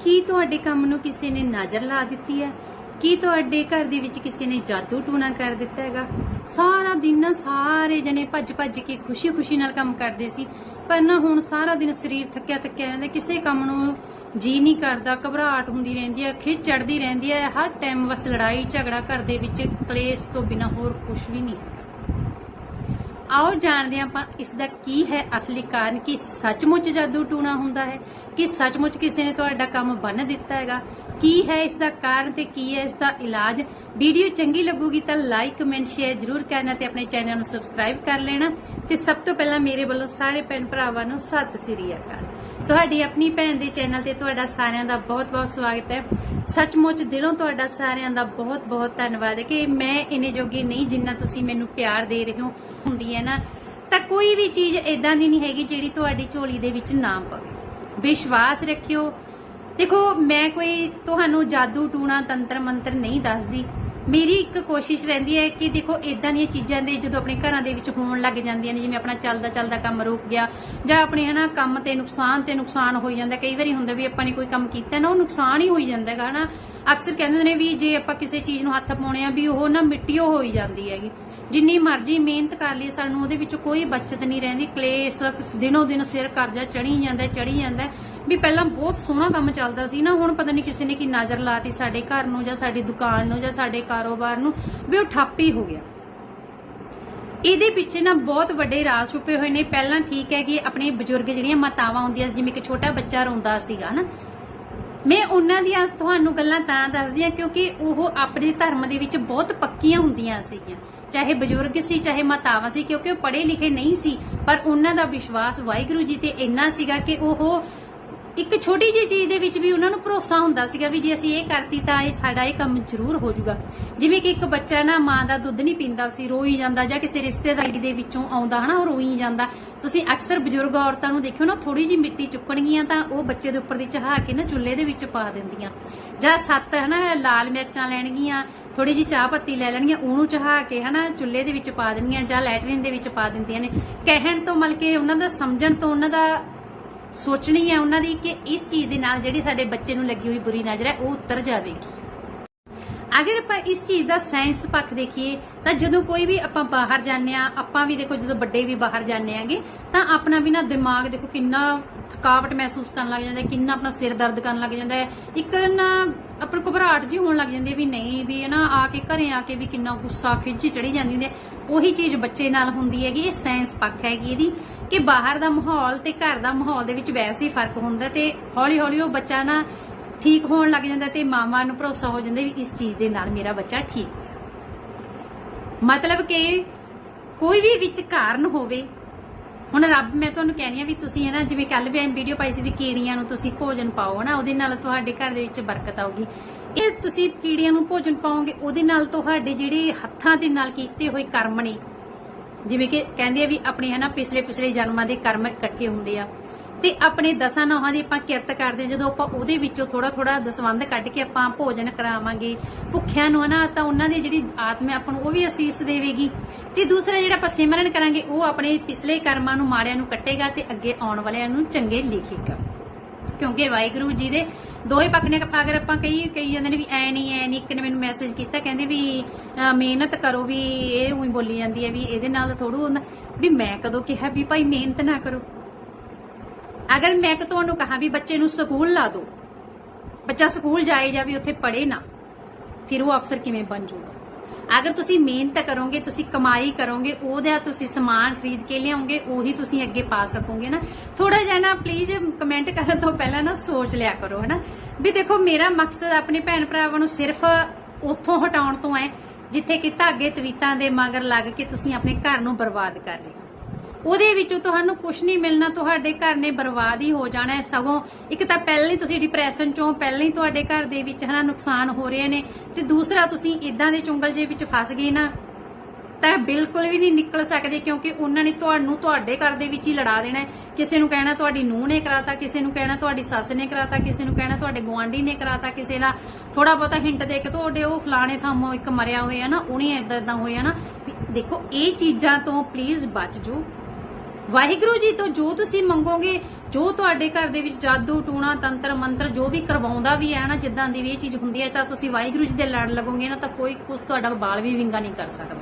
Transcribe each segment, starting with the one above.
ਕੀ ਤੁਹਾਡੇ ਕੰਮ ਨੂੰ ਕਿਸੇ ਨੇ ਨਜ਼ਰ ਲਾ ਦਿੱਤੀ ਹੈ? ਕੀ ਤੁਹਾਡੇ ਘਰ ਦੇ ਵਿੱਚ ਕਿਸੇ ਨੇ ਜਾਦੂ ਟੂਣਾ ਕਰ ਦਿੱਤਾ ਹੈਗਾ? ਸਾਰਾ ਦਿਨ ਨਾ ਸਾਰੇ ਜਣੇ ਭੱਜ ਭੱਜ ਕੇ ਖੁਸ਼ੀ-ਖੁਸ਼ੀ ਨਾਲ ਕੰਮ ਕਰਦੇ ਸੀ। ਪਰ ਨਾ ਹੁਣ ਸਾਰਾ ਦਿਨ ਸਰੀਰ ਥੱਕਿਆ ਥੱਕਿਆ ਰਹਿੰਦਾ ਕਿਸੇ ਕੰਮ ਨੂੰ ਜੀ ਨਹੀਂ ਕਰਦਾ, ਘਬਰਾਹਟ ਹੁੰਦੀ ਰਹਿੰਦੀ ਹੈ ਖਿੱਚ ਚੜਦੀ ਰਹਿੰਦੀ ਹੈ। ਹਰ ਟਾਈਮ ਬਸ ਲੜਾਈ ਝਗੜਾ ਘਰ ਦੇ ਵਿੱਚ, ਕਲੇਸ਼ ਤੋਂ ਬਿਨਾ ਹੋਰ ਕੁਝ ਵੀ ਨਹੀਂ। ਆਓ ਜਾਣਦੇ ਆਪਾਂ ਇਸ ਦਾ ਕੀ ਹੈ ਅਸਲੀ ਕਾਰਨ, ਕਿ ਸੱਚਮੁੱਚ ਜਾਦੂ ਟੂਣਾ ਹੁੰਦਾ ਹੈ, ਕਿ ਸੱਚਮੁੱਚ ਕਿਸੇ ਨੇ ਤੁਹਾਡਾ ਕੰਮ ਬੰਨ ਦਿੱਤਾ ਹੈਗਾ, ਕੀ ਹੈ ਇਸ ਦਾ ਕਾਰਨ ਤੇ ਕੀ ਹੈ ਇਸ ਦਾ ਇਲਾਜ। ਵੀਡੀਓ ਚੰਗੀ ਲੱਗੂਗੀ ਤਾਂ ਲਾਈਕ ਕਮੈਂਟ ਸ਼ੇਅਰ ਜਰੂਰ ਕਰਨਾ ਤੇ ਆਪਣੇ ਚੈਨਲ ਨੂੰ ਸਬਸਕ੍ਰਾਈਬ ਕਰ ਲੈਣਾ। ਤੇ ਸਭ ਤੋਂ ਪਹਿਲਾਂ ਮੇਰੇ ਵੱਲੋਂ ਸਾਰੇ ਭੈਣ ਭਰਾਵਾਂ ਨੂੰ ਸਤਿ ਸ੍ਰੀ ਅਕਾਲ। ਤੁਹਾਡੀ ਆਪਣੀ ਭੈਣ ਦੇ ਚੈਨਲ ਤੇ ਤੁਹਾਡਾ ਸਾਰਿਆਂ ਦਾ ਬਹੁਤ-ਬਹੁਤ ਸਵਾਗਤ ਹੈ। ਸੱਚਮੁੱਚ ਦਿਲੋਂ ਤੁਹਾਡਾ ਸਾਰਿਆਂ ਦਾ ਬਹੁਤ-ਬਹੁਤ ਧੰਨਵਾਦ ਹੈ ਕਿ ਮੈਂ ਇਨੇ ਜੋਗੀ ਨਹੀਂ ਜਿੰਨਾ ਤੁਸੀਂ ਮੈਨੂੰ ਪਿਆਰ ਦੇ ਰਹੇ ਹੋ, ਹੁੰਦੀ ਹੈ ਨਾ। ਤਾਂ ਕੋਈ ਵੀ ਚੀਜ਼ ਇਦਾਂ ਦੀ ਨਹੀਂ ਹੈਗੀ ਜਿਹੜੀ ਤੁਹਾਡੀ ਝੋਲੀ ਦੇ ਵਿੱਚ ਨਾ ਪਵੇ। ਵਿਸ਼ਵਾਸ ਰੱਖਿਓ। ਦੇਖੋ, ਮੈਂ ਕੋਈ ਤੁਹਾਨੂੰ ਜਾਦੂ ਟੂਣਾ ਤੰਤਰ ਮੰਤਰ ਨਹੀਂ ਦੱਸਦੀ। ਮੇਰੀ ਇੱਕ ਕੋਸ਼ਿਸ਼ ਰਹਿੰਦੀ ਹੈ ਕਿ ਦੇਖੋ ਇਦਾਂ ਦੀਆਂ ਚੀਜ਼ਾਂ ਦੇ ਜਦੋਂ ਆਪਣੇ ਘਰਾਂ ਦੇ ਵਿੱਚ ਹੋਣ ਲੱਗ ਜਾਂਦੀਆਂ ਨੇ, ਜਿਵੇਂ ਆਪਣਾ ਚੱਲਦਾ ਚੱਲਦਾ ਕੰਮ ਰੁਕ ਗਿਆ, ਜਾਂ ਆਪਣੇ ਹਨਾ ਕੰਮ ਤੇ ਨੁਕਸਾਨ ਤੇ ਨੁਕਸਾਨ ਹੋਈ ਜਾਂਦਾ, ਕਈ ਵਾਰੀ ਹੁੰਦਾ ਵੀ ਆਪਾਂ ਨੇ ਕੋਈ ਕੰਮ ਕੀਤਾ ਨਾ, ਉਹ ਨੁਕਸਾਨ ਹੀ ਹੋਈ ਜਾਂਦਾ ਹੈਗਾ, ਹਨਾ। ਅਕਸਰ ਕਹਿੰਦੇ ਨੇ ਵੀ ਜੇ ਆਪਾਂ ਕਿਸੇ ਚੀਜ਼ ਨੂੰ ਹੱਥ ਪਾਉਣੇ ਆ ਵੀ ਉਹ ਨਾ ਮਿੱਟੀਓ ਹੋਈ ਜਾਂਦੀ ਹੈਗੀ। ਜਿੰਨੀ ਮਰਜ਼ੀ ਮਿਹਨਤ ਕਰ ਲਈ ਸਾਨੂੰ ਉਹਦੇ ਵਿੱਚ ਕੋਈ ਬਚਤ ਨਹੀਂ ਰਹਿੰਦੀ। ਕਲੇਸ਼ ਦਿਨੋ ਦਿਨ ਸਿਰ ਕਰਜ਼ਾ ਚੜੀ ਜਾਂਦਾ ਚੜੀ ਜਾਂਦਾ। ਵੀ ਪਹਿਲਾਂ ਬਹੁਤ ਸੋਹਣਾ ਕੰਮ ਚੱਲਦਾ ਸੀ ਨਾ ਹੁਣ ਪਤਾ ਨਹੀਂ ਕਿਸੇ ਨੇ ਕੀ ਨਜ਼ਰ ਲਾਤੀ ਸਾਡੇ ਘਰ ਨੂੰ ਜਾਂ ਸਾਡੀ ਦੁਕਾਨ ਨੂੰ ਜਾਂ ਸਾਡੇ ਕਾਰੋਬਾਰ ਨੂੰ ਵੀ ਉਹ ਠੱਪ ਹੀ ਹੋ ਗਿਆ। ਇਹਦੇ ਪਿੱਛੇ ਨਾ ਬਹੁਤ ਵੱਡੇ ਰਾਜ਼ ਛੁਪੇ ਹੋਏ ਨੇ। ਪਹਿਲਾਂ ਠੀਕ ਹੈ ਕਿ ਆਪਣੇ ਬਜ਼ੁਰਗ ਜਿਹੜੀਆਂ ਮਾਤਾਵਾਂ ਹੁੰਦੀਆਂ ਸੀ, ਜਿਵੇਂ ਕਿ ਛੋਟਾ ਬੱਚਾ ਰੋਂਦਾ ਸੀਗਾ ਨਾ ਮੈਂ ਉਹਨਾਂ ਦੀਆਂ ਤੁਹਾਨੂੰ ਗੱਲਾਂ ਤਾਂ ਦੱਸਦੀ ਆ ਕਿਉਂਕਿ ਉਹ ਆਪਣੇ ਧਰਮ ਦੇ ਵਿੱਚ ਬਹੁਤ ਪੱਕੀਆਂ ਹੁੰਦੀਆਂ ਸੀਗੀਆਂ। ਚਾਹੇ ਬਜ਼ੁਰਗ ਸੀ, ਚਾਹੇ ਮਾਤਾਵਾਂ ਸੀ, ਕਿਉਂਕਿ ਉਹ ਪੜ੍ਹੇ ਲਿਖੇ ਨਹੀਂ ਸੀ, ਪਰ ਉਹਨਾਂ ਦਾ ਵਿਸ਼ਵਾਸ ਵਾਹਿਗੁਰੂ ਜੀ ਤੇ ਇੰਨਾ ਸੀਗਾ ਕਿ ਉਹ ਇੱਕ ਛੋਟੀ ਜਿਹੀ ਚੀਜ਼ ਦੇ ਵਿੱਚ ਵੀ ਉਹਨਾਂ ਨੂੰ ਭਰੋਸਾ ਹੁੰਦਾ ਸੀਗਾ ਵੀ ਜੇ ਅਸੀਂ ਇਹ ਕਰਤੀ ਤਾਂ ਇਹ ਸਾਡਾ ਇਹ ਕੰਮ ਜ਼ਰੂਰ ਹੋ ਜਾਊਗਾ। ਜਿਵੇਂ ਕਿ ਇੱਕ ਬੱਚਾ ਨਾ ਮਾਂ ਦਾ ਦੁੱਧ ਨਹੀਂ ਪੀਂਦਾ ਸੀ, ਰੋਈ ਜਾਂਦਾ ਜਾਂ ਕਿਸੇ ਰਿਸ਼ਤੇਦਾਰੀ ਦੇ ਵਿੱਚੋਂ ਆਉਂਦਾ ਹਨਾ, ਉਹ ਰੋਈ ਜਾਂਦਾ। ਤੁਸੀਂ ਅਕਸਰ ਬਜ਼ੁਰਗ ਔਰਤਾਂ ਨੂੰ ਦੇਖਿਓ ਨਾ ਥੋੜੀ ਜਿਹੀ ਮਿੱਟੀ ਚੁੱਕਣਗੀਆਂ ਤਾਂ ਉਹ ਬੱਚੇ ਦੇ ਉੱਪਰ ਦੀ ਚਹਾ ਕੇ ਨਾ ਚੁੱਲ੍ਹੇ ਦੇ ਵਿੱਚ ਪਾ ਦਿੰਦੀਆਂ। ਜਾਂ ਸੱਤ ਹਨਾ, ਲਾਲ ਮਿਰਚਾਂ ਲੈਣਗੀਆਂ ਥੋੜੀ ਜੀ ਚਾਹ ਪੱਤੀ ਲੈ ਲੈਣਗੀਆਂ, ਉਹਨੂੰ ਚਹਾ ਕੇ ਹਨਾ ਚੁੱਲ੍ਹੇ ਦੇ ਵਿੱਚ ਪਾ ਦੇਣਗੀਆਂ ਜਾਂ ਲੈਟਰਿਨ ਦੇ ਵਿੱਚ ਪਾ ਦਿੰਦੀਆਂ ਨੇ। ਕਹਿਣ ਤੋਂ ਮਲ ਉਹਨਾਂ ਦਾ ਸਮਝਣ ਤੋਂ ਉਹਨਾਂ ਦਾ ਸੋਚਣੀ ਹੈ ਉਹਨਾਂ ਦੀ ਕਿ ਇਸ ਚੀਜ਼ ਦੇ ਨਾਲ ਜਿਹੜੀ ਸਾਡੇ ਬੱਚੇ ਨੂੰ ਲੱਗੀ ਹੋਈ ਬੁਰੀ ਨਜ਼ਰ ਹੈ, ਉਹ ਉਤਰ ਜਾਵੇਗੀ। ਅਗਰ ਆਪਾਂ ਇਸ ਚੀਜ਼ ਦਾ ਸਾਇੰਸ ਪੱਖ ਦੇਖੀਏ, ਤਾਂ ਜਦੋਂ ਕੋਈ ਵੀ ਆਪਾਂ ਬਾਹਰ ਜਾਂਦੇ ਆ ਆਪਾਂ ਵੀ ਦੇਖੋ ਜਦੋਂ ਵੱਡੇ ਵੀ ਬਾਹਰ ਜਾਂਦੇ ਆਂਗੇ ਤਾਂ ਆਪਣਾ ਵੀ ਨਾ ਦਿਮਾਗ ਦੇਖੋ ਕਿੰਨਾ ਥਕਾਵਟ ਮਹਿਸੂਸ ਕਰਨ ਲੱਗ ਜਾਂਦਾ ਕਿੰਨਾ ਆਪਣਾ ਸਿਰ ਦਰਦ ਕਰਨ ਲੱਗ ਜਾਂਦਾ ਹੈ। ਇੱਕ ਨਾ ਆਪਣ ਘਬਰਾਹਟ ਜੀ ਹੋਣ ਲੱਗ ਜਾਂਦੀ ਹੈ ਵੀ ਨਹੀਂ, ਵੀ ਇਹ ਨਾ ਆ ਕੇ ਘਰੇ ਆ ਕੇ ਵੀ ਕਿੰਨਾ ਗੁੱਸਾ ਖਿੱਚ ਚੜੀ ਜਾਂਦੀ ਹੁੰਦੀ ਹੈ। ਉਹੀ ਚੀਜ਼ ਬੱਚੇ ਨਾਲ ਹੁੰਦੀ ਹੈਗੀ, ਇਹ ਸਾਇੰਸ ਪੱਖ ਹੈਗੀ ਇਹਦੀ ਕਿ ਬਾਹਰ ਦਾ ਮਾਹੌਲ ਤੇ ਘਰ ਦਾ ਮਾਹੌਲ ਦੇ ਵਿੱਚ ਵੈਸੇ ਹੀ ਫ਼ਰਕ ਹੁੰਦਾ ਤੇ ਹੌਲੀ ਹੌਲੀ ਉਹ ਬੱਚਾ ਨਾ ਠੀਕ ਹੋਣ ਲੱਗ ਜਾਂਦਾ ਤੇ ਮਾਮਾ ਨੂੰ ਭਰੋਸਾ ਹੋ ਜਾਂਦਾ ਵੀ ਇਸ ਚੀਜ਼ ਦੇ ਨਾਲ ਮੇਰਾ ਬੱਚਾ ਠੀਕ ਹੋਇਆ। ਮਤਲਬ ਕਿ ਕੋਈ ਵੀ ਵਿੱਚ ਕਾਰਨ ਹੋਵੇ ਹੁਣ ਰੱਬ, ਮੈਂ ਤੁਹਾਨੂੰ ਕਹਿੰਦੀ ਆ ਵੀ ਤੁਸੀਂ ਹੈ ਨਾ, ਜਿਵੇਂ ਕੱਲ ਵੀ ਵੀਡੀਓ ਪਾਈ ਸੀ ਵੀ ਕੀੜੀਆਂ ਨੂੰ ਤੁਸੀਂ ਭੋਜਨ ਪਾਓ ਨਾ, ਉਹਦੇ ਨਾਲ ਤੁਹਾਡੇ ਘਰ ਦੇ ਵਿੱਚ ਬਰਕਤ ਆਊਗੀ। ਇਹ ਤੁਸੀਂ ਕੀੜੀਆਂ ਨੂੰ ਭੋਜਨ ਪਾਓਗੇ, ਉਹਦੇ ਨਾਲ ਤੁਹਾਡੇ ਜਿਹੜੇ ਹੱਥਾਂ ਦੇ ਨਾਲ ਕੀਤੇ ਹੋਏ ਕਰਮ ਨੇ, ਜਿਵੇਂ ਕਿ ਕਹਿੰਦੇ ਆ ਵੀ ਆਪਣੇ ਹਨਾ ਪਿਛਲੇ ਪਿਛਲੇ ਜਨਮਾਂ ਦੇ ਕਰਮ ਇਕੱਠੇ ਹੁੰਦੇ ਆ। ਤੇ ਆਪਣੇ ਦਸਾਂ ਨੌਹਾਂ ਦੀ ਆਪਾਂ ਕਿਰਤ ਕਰਦੇ ਜਦੋਂ ਆਪਾਂ ਉਹਦੇ ਵਿੱਚੋਂ ਥੋੜਾ ਥੋੜਾ ਦਸਵੰਧ ਕੱਢ ਕੇ ਆਪਾਂ ਭੋਜਨ ਕਰਾਵਾਂਗੇ, ਭੁੱਖਿਆਂ ਨੂੰ ਹਨਾ ਤਾਂ ਉਹਨਾਂ ਦੀ ਜਿਹੜੀ ਆਤਮਾ ਆਪਾਂ ਨੂੰ ਉਹ ਵੀ ਅਸੀਸ ਦੇਵੇਗੀ। ਤੇ ਦੂਸਰਾ ਜਿਹੜਾ ਆਪਾਂ ਸਿਮਰਨ ਕਰਾਂਗੇ, ਉਹ ਆਪਣੇ ਪਿਛਲੇ ਕਰਮਾਂ ਨੂੰ ਮਾੜਿਆਂ ਨੂੰ ਕੱਟੇਗਾ ਤੇ ਅੱਗੇ ਆਉਣ ਵਾਲਿਆਂ ਨੂੰ ਚੰਗੇ ਲਿਖੇਗਾ। ਕਿਉਂਕਿ ਵਾਹਿਗੁਰੂ ਜੀ ਦੇ ਦੋਹੇ ਪੱਖ ਨੇ, ਅਗਰ ਆਪਾਂ ਕਈ ਕਈ ਜਾਂਦੇ ਨੇ ਵੀ ਐ ਨਹੀਂ ਐ ਨਹੀਂ ਇੱਕ ਨੇ ਮੈਨੂੰ ਮੈਸੇਜ ਕੀਤਾ, ਕਹਿੰਦੇ ਵੀ ਮਿਹਨਤ ਕਰੋ ਵੀ, ਇਹ ਉਹੀ ਬੋਲੀ ਜਾਂਦੀ ਹੈ ਵੀ ਇਹਦੇ ਨਾਲ ਥੋੜੂ ਹੁੰਦਾ। ਵੀ ਮੈਂ ਕਦੋਂ ਕਿਹਾ ਵੀ ਭਾਈ ਮਿਹਨਤ ਨਾ ਕਰੋ। ਅਗਰ ਮੈਂ ਕਿ ਤੁਹਾਨੂੰ ਕਹਾ ਵੀ ਬੱਚੇ ਨੂੰ ਸਕੂਲ ਲਾ ਦਿਓ, ਬੱਚਾ ਸਕੂਲ ਜਾਏ ਜਾਂ ਵੀ ਉੱਥੇ ਪੜ੍ਹੇ ਨਾ, ਫਿਰ ਉਹ ਅਫਸਰ ਕਿਵੇਂ ਬਣ ਜਾਊਗਾ? ਅਗਰ ਤੁਸੀਂ ਮਿਹਨਤ ਕਰੋਗੇ, ਤੁਸੀਂ ਕਮਾਈ ਕਰੋਗੇ, ਉਹਦਾ ਤੁਸੀਂ ਸਮਾਨ ਖਰੀਦ ਕੇ ਲਿਆਓਗੇ, ਉਹੀ ਤੁਸੀਂ ਅੱਗੇ ਪਾ ਸਕੋਗੇ ਨਾ। ਥੋੜਾ ਜਿਹਾ ਨਾ ਪਲੀਜ਼ ਕਮੈਂਟ ਕਰਨ ਤੋਂ ਪਹਿਲਾਂ ਨਾ ਸੋਚ ਲਿਆ ਕਰੋ, ਹਨਾ? ਵੀ ਦੇਖੋ, ਮੇਰਾ ਮਕਸਦ ਆਪਣੇ ਭੈਣ ਭਰਾਵਾਂ ਨੂੰ ਸਿਰਫ ਉੱਥੋਂ ਹਟਾਉਣ ਤੋਂ ਹੈ ਜਿੱਥੇ ਕਿ ਧਾਗੇ ਤਵੀਤਾਂ ਦੇ ਮਗਰ ਲੱਗ ਕੇ ਤੁਸੀਂ ਆਪਣੇ ਘਰ ਨੂੰ ਬਰਬਾਦ ਕਰ ਰਹੇ ਉਹਦੇ ਵਿੱਚੋਂ ਤੁਹਾਨੂੰ ਕੁਝ ਨਹੀਂ ਮਿਲਣਾ, ਤੁਹਾਡੇ ਘਰ ਨੇ ਬਰਬਾਦ ਹੀ ਹੋ ਜਾਣਾ ਹੈ ਸਗੋਂ। ਇੱਕ ਤਾਂ ਪਹਿਲਾਂ ਹੀ ਤੁਸੀਂ ਡਿਪਰੈਸ਼ਨ ਚੋਂ, ਪਹਿਲਾਂ ਹੀ ਤੁਹਾਡੇ ਘਰ ਦੇ ਵਿੱਚ ਹਨਾ ਨੁਕਸਾਨ ਹੋ ਰਹੇ ਨੇ ਤੇ ਦੂਸਰਾ ਤੁਸੀਂ ਇਦਾਂ ਦੇ ਚੁੰਗਲ ਜੇ ਵਿੱਚ ਫਸ ਗਏ ਨਾ, ਤਾਂ ਬਿਲਕੁਲ ਵੀ ਨਹੀਂ ਨਿਕਲ ਸਕਦੇ ਕਿਉਂਕਿ ਉਹਨਾਂ ਨੇ ਤੁਹਾਨੂੰ ਤੁਹਾਡੇ ਘਰ ਦੇ ਵਿੱਚ ਹੀ ਲੜਾ ਦੇਣਾ ਕਿਸੇ ਨੂੰ ਕਹਿਣਾ ਤੁਹਾਡੀ ਨੂੰਹ ਨੇ ਕਰਾਤਾ, ਕਿਸੇ ਨੂੰ ਕਹਿਣਾ ਤੁਹਾਡੀ ਸੱਸ ਨੇ ਕਰਾਤਾ, ਕਿਸੇ ਨੂੰ ਕਹਿਣਾ ਤੁਹਾਡੇ ਗੁਆਂਢੀ ਨੇ ਕਰਾਤਾ, ਕਿਸੇ ਦਾ ਥੋੜਾ ਬਹੁਤਾ ਹਿੰਟ ਦੇ ਕੇ ਤੁਹਾਡੇ ਉਹ ਫਲਾਣੇ ਥਾਮੋਂ ਇੱਕ ਮਰਿਆ ਹੋਇਆ ਨਾ, ਉਹਨੇ ਇਦਾਂ ਇਦਾਂ ਹੋਇਆ ਨਾ। ਦੇਖੋ, ਇਹ ਚੀਜ਼ਾਂ ਤੋਂ ਪਲੀਜ਼ ਬਚ ਜਾਓ। ਵਾਹਿਗੁਰੂ ਜੀ ਤੋਂ ਜੋ ਤੁਸੀਂ ਮੰਗੋਗੇ, ਜੋ ਤੁਹਾਡੇ ਘਰ ਦੇ ਵਿੱਚ ਜਾਦੂ, ਟੂਣਾ, ਤੰਤਰ, ਮੰਤਰ, ਜੋ ਵੀ ਕਰਵਾਉਂਦਾ ਵੀ ਹੈ ਨਾ, ਜਿੱਦਾਂ ਦੀ ਵੀ ਇਹ ਚੀਜ਼ ਹੁੰਦੀ ਹੈ, ਤਾਂ ਤੁਸੀਂ ਵਾਹਿਗੁਰੂ ਜੀ ਦੇ ਲੜ ਲੱਗੋਗੇ ਨਾ, ਤਾਂ ਕੋਈ ਕੁਝ ਤੁਹਾਡਾ ਬਾਲ ਵੀ ਵਿੰਗਾ ਨਹੀਂ ਕਰ ਸਕਦਾ।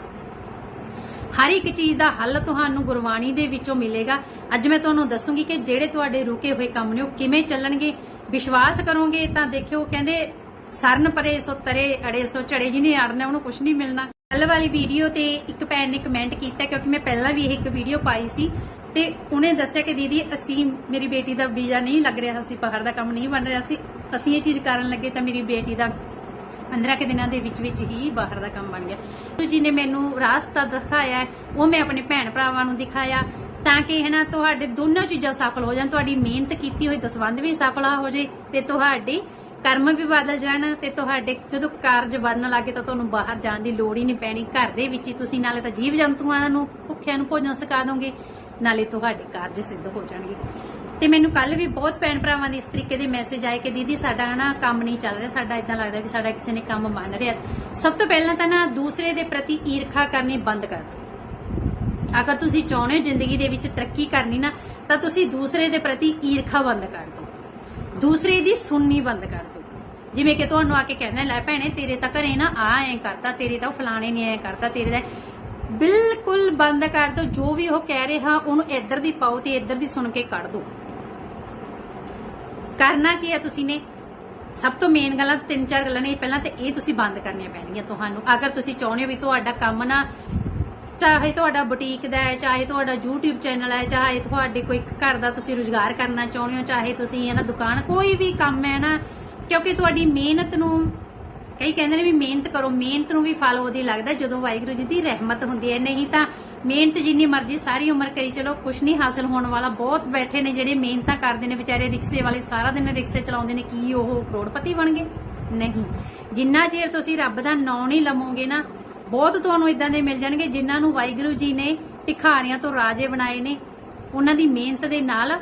ਹਰ ਇੱਕ ਚੀਜ਼ ਦਾ ਹੱਲ ਤੁਹਾਨੂੰ ਗੁਰਬਾਣੀ ਦੇ ਵਿੱਚੋਂ ਮਿਲੇਗਾ। ਅੱਜ ਮੈਂ ਤੁਹਾਨੂੰ ਦੱਸੂਗੀ ਕਿ ਜਿਹੜੇ ਤੁਹਾਡੇ ਰੁਕੇ ਹੋਏ ਕੰਮ ਨੇ, ਉਹ ਕਿਵੇਂ ਚੱਲਣਗੇ। ਵਿਸ਼ਵਾਸ ਕਰੋਗੇ ਤਾਂ ਦੇਖਿਓ ਕਹਿੰਦੇ, ਸਰਨ ਪਰੇ ਸੋ ਤਰੇ, ਅੜੇ ਸੋ ਝੜੇ, ਜਿਹਨੇ ਅੜਨਾ, ਉਹਨੂੰ ਕੁਝ ਨਹੀਂ ਮਿਲਣਾ। ਕੱਲ ਵਾਲੀ ਵੀਡੀਓ ਤੇ ਇੱਕ ਭੈਣ ਨੇ ਕਮੈਂਟ ਕੀਤਾ ਕਿਉਂਕਿ ਮੈਂ ਪਹਿਲਾਂ ਵੀ ਇਹ ਇੱਕ ਵੀਡੀਓ ਪਾਈ ਸੀ ਤੇ ਉਹਨੇ ਦੱਸਿਆ ਕਿ ਦੀਦੀ ਅਸੀਂ, ਮੇਰੀ ਬੇਟੀ ਦਾ ਵੀਜ਼ਾ ਨਹੀਂ ਲੱਗ ਰਿਹਾ ਸੀ ਬਾਹਰ ਦਾ ਕੰਮ ਨਹੀਂ ਬਣ ਰਿਹਾ ਸੀ ਅਸੀਂ ਇਹ ਚੀਜ਼ ਕਰਨ ਲੱਗੇ ਤਾਂ ਮੇਰੀ ਬੇਟੀ ਦਾ 15 ਕਿ ਦਿਨਾਂ ਦੇ ਵਿੱਚ ਵਿੱਚ ਹੀ ਬਾਹਰ ਦਾ ਕੰਮ ਬਣ ਗਿਆ। ਗੁਰੂ ਜੀ ਨੇ ਮੈਨੂੰ ਰਾਸਤਾ ਦਿਖਾਇਆ, ਉਹ ਮੈਂ ਆਪਣੇ ਭੈਣ ਭਰਾਵਾਂ ਨੂੰ ਦਿਖਾਇਆ ਤਾਂ ਕਿ ਹੈ ਨਾ ਤੁਹਾਡੇ ਦੋਨੋਂ ਚੀਜ਼ਾਂ ਸਫਲ ਹੋ ਜਾਣ, ਤੁਹਾਡੀ ਮਿਹਨਤ ਕੀਤੀ ਹੋਈ ਦਸਵੰਧ ਵੀ ਸਫਲ ਹੋ ਜੇ ਤੇ ਤੁਹਾਡੀ ਕਰਮ ਵੀ ਬਦਲ ਜਾਣ ਤੇ ਤੁਹਾਡੇ ਜਦੋਂ ਕਾਰਜ ਬਣਨ ਲੱਗੇ ਤਾਂ ਤੁਹਾਨੂੰ ਬਾਹਰ ਜਾਣ ਦੀ ਲੋੜ ਹੀ ਨਹੀਂ ਪੈਣੀ। ਘਰ ਦੇ ਵਿੱਚ ਹੀ ਤੁਸੀਂ ਨਾਲੇ ਤਾਂ ਜੀਵ ਜੰਤੂਆਂ ਨੂੰ, ਭੁੱਖਿਆਂ ਨੂੰ ਭੋਜਨ ਸਿਖਾ ਦੋਗੇ, ਨਾਲੇ ਤੁਹਾਡੇ ਕਾਰਜ ਸਿੱਧ ਹੋ ਜਾਣਗੇ। ਤੇ ਮੈਨੂੰ ਕੱਲ ਵੀ ਬਹੁਤ ਭੈਣ ਭਰਾਵਾਂ ਦੇ ਇਸ ਤਰੀਕੇ ਦੇ ਮੈਸੇਜ ਆਏ ਕਿ ਦੀਦੀ ਸਾਡਾ ਨਾ ਕੰਮ ਨਹੀਂ ਚੱਲ ਰਿਹਾ, ਸਾਡਾ ਇਦਾਂ ਲੱਗਦਾ ਵੀ ਸਾਡਾ ਕਿਸੇ ਨੇ ਕੰਮ ਮੰਨ ਰਿਹਾ। ਸਭ ਤੋਂ ਪਹਿਲਾਂ ਤਾਂ ਨਾ ਦੂਸਰੇ ਦੇ ਪ੍ਰਤੀ ਈਰਖਾ ਕਰਨੀ ਬੰਦ ਕਰ ਦਿਓ। ਅਗਰ ਤੁਸੀਂ ਚਾਹੁੰਦੇ ਹੋ ਜ਼ਿੰਦਗੀ ਦੇ ਵਿੱਚ ਤਰੱਕੀ ਕਰਨੀ ਨਾ, ਤਾਂ ਤੁਸੀਂ ਦੂਸਰੇ ਦੇ ਪ੍ਰਤੀ ਈਰਖਾ ਬੰਦ ਕਰ ਦਿਓ। ਦੂਸਰੇ ਦੀ ਸੁਣਨੀ ਬੰਦ ਕਰ ਦਿਓ। ਜਿਵੇਂ ਕਿ ਤੁਹਾਨੂੰ ਆ ਕੇ ਕਹਿੰਦਾ ਲੈ ਭੈਣੇ, ਤੇਰੇ ਤਾਂ ਘਰੇ ਨਾ ਆ ਐ ਕਰਤਾ, ਤੇਰੇ ਤਾਂ ਫਲਾਣੇ ਨੇ ਐ ਕਰਤਾ, ਤੇਰੇ ਦਾ ਬਿਲਕੁਲ ਬੰਦ ਕਰ ਦਿਓ ਜੋ ਵੀ ਉਹ ਕਹਿ ਰਿਹਾ, ਉਹਨੂੰ ਇੱਧਰ ਦੀ ਪਾਓ ਤੇ ਇੱਧਰ ਦੀ ਸੁਣ ਕੇ ਕੱਢ ਦਿਓ ਕਰਨਾ ਕੀ ਹੈ ਤੁਸੀਂ ਨੇ? ਸਭ ਤੋਂ ਮੇਨ ਗੱਲਾਂ, ਤਿੰਨ ਚਾਰ ਗੱਲਾਂ ਨੇ ਪਹਿਲਾਂ ਤੇ ਇਹ ਤੁਸੀਂ ਬੰਦ ਕਰਨੀਆਂ ਪੈਣਗੀਆਂ ਤੁਹਾਨੂੰ। ਅਗਰ ਤੁਸੀਂ ਚਾਹੁੰਦੇ ਹੋ ਵੀ ਤੁਹਾਡਾ ਕੰਮ ਨਾ, ਚਾਹੇ ਤੁਹਾਡਾ ਬੁਟੀਕ ਦਾ ਹੈ, ਚਾਹੇ ਤੁਹਾਡਾ YouTube ਚੈਨਲ ਹੈ, ਚਾਹੇ ਤੁਹਾਡੇ ਕੋਈ ਘਰ ਦਾ ਤੁਸੀਂ ਰੁਜ਼ਗਾਰ ਕਰਨਾ ਚਾਹੁੰਦੇ ਹੋ, ਚਾਹੇ ਤੁਸੀਂ ਹੈ ਨਾ ਦੁਕਾਨ, ਕੋਈ ਵੀ ਕੰਮ ਹੈ ਨਾ ਕਿਉਂਕਿ ਤੁਹਾਡੀ ਮਿਹਨਤ ਨੂੰ, ਕਈ ਕਹਿੰਦੇ ਨੇ ਵੀ ਮਿਹਨਤ ਕਰੋ, ਮਿਹਨਤ ਨੂੰ ਵੀ ਫਲ ਉਹਦੀ ਲੱਗਦਾ ਜਦੋਂ ਵਾਹਿਗੁਰੂ ਜੀ ਦੀ ਰਹਿਮਤ ਹੁੰਦੀ ਹੈ। ਨਹੀਂ ਤਾਂ ਮਿਹਨਤ ਜਿੰਨੀ ਮਰਜ਼ੀ ਸਾਰੀ ਉਮਰ ਕਰੀ ਚਲੋ ਕੁਝ ਨਹੀਂ ਹਾਸਲ ਹੋਣ ਵਾਲਾ ਬਹੁਤ ਬੈਠੇ ਨੇ ਜਿਹੜੇ ਮਿਹਨਤਾਂ ਕਰਦੇ ਨੇ, ਵਿਚਾਰੇ ਰਿਕਸ਼ੇ ਵਾਲੇ ਸਾਰਾ ਦਿਨ ਰਿਕਸ਼ੇ ਚਲਾਉਂਦੇ ਨੇ, ਕੀ ਉਹ ਕਰੋੜਪਤੀ ਬਣ ਗਏ? ਨਹੀਂ। ਜਿੰਨਾ ਚਿਰ ਤੁਸੀਂ ਰੱਬ ਦਾ ਨਾਂ ਨਹੀਂ ਲਵੋਗੇ ਨਾ, ਬਹੁਤ ਤੁਹਾਨੂੰ ਇਦਾਂ ਦੇ ਮਿਲ ਜਾਣਗੇ ਜਿਨ੍ਹਾਂ ਨੂੰ ਵਾਹਿਗੁਰੂ ਜੀ ਨੇ ਭਿਖਾਰੀਆਂ ਤੋਂ ਰਾਜੇ ਬਣਾਏ ਨੇ। ਉਹਨਾਂ ਦੀ ਮਿਹਨਤ ਦੇ ਨਾਲ